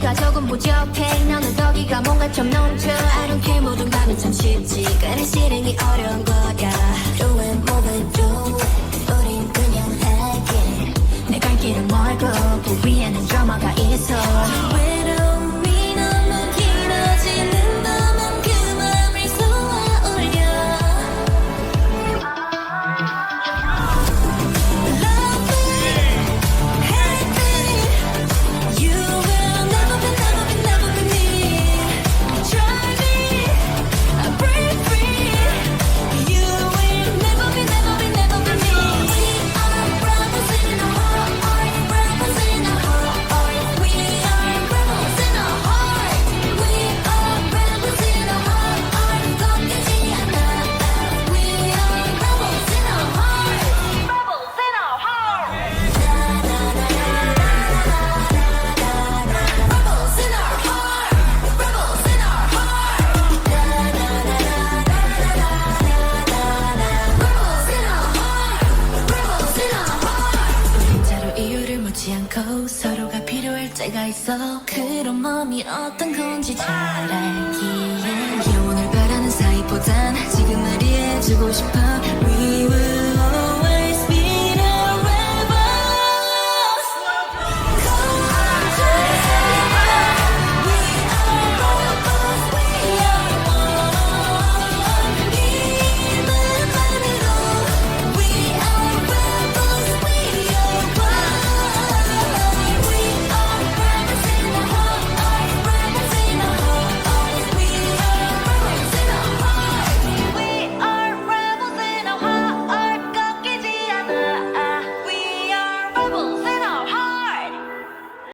부족해. 너는 거기가 뭔가 좀 넘쳐 I don't care. 모든 감이 참 쉽지. 그래 실행이 어려운 거야. Do it move it do it 우린 그냥 할게. 내갈 길은 멀고 그 위에는 드라마가 있어 않고 서로가 필요할 때가 있어. 그런 마음이 어떤 건지 잘 알기에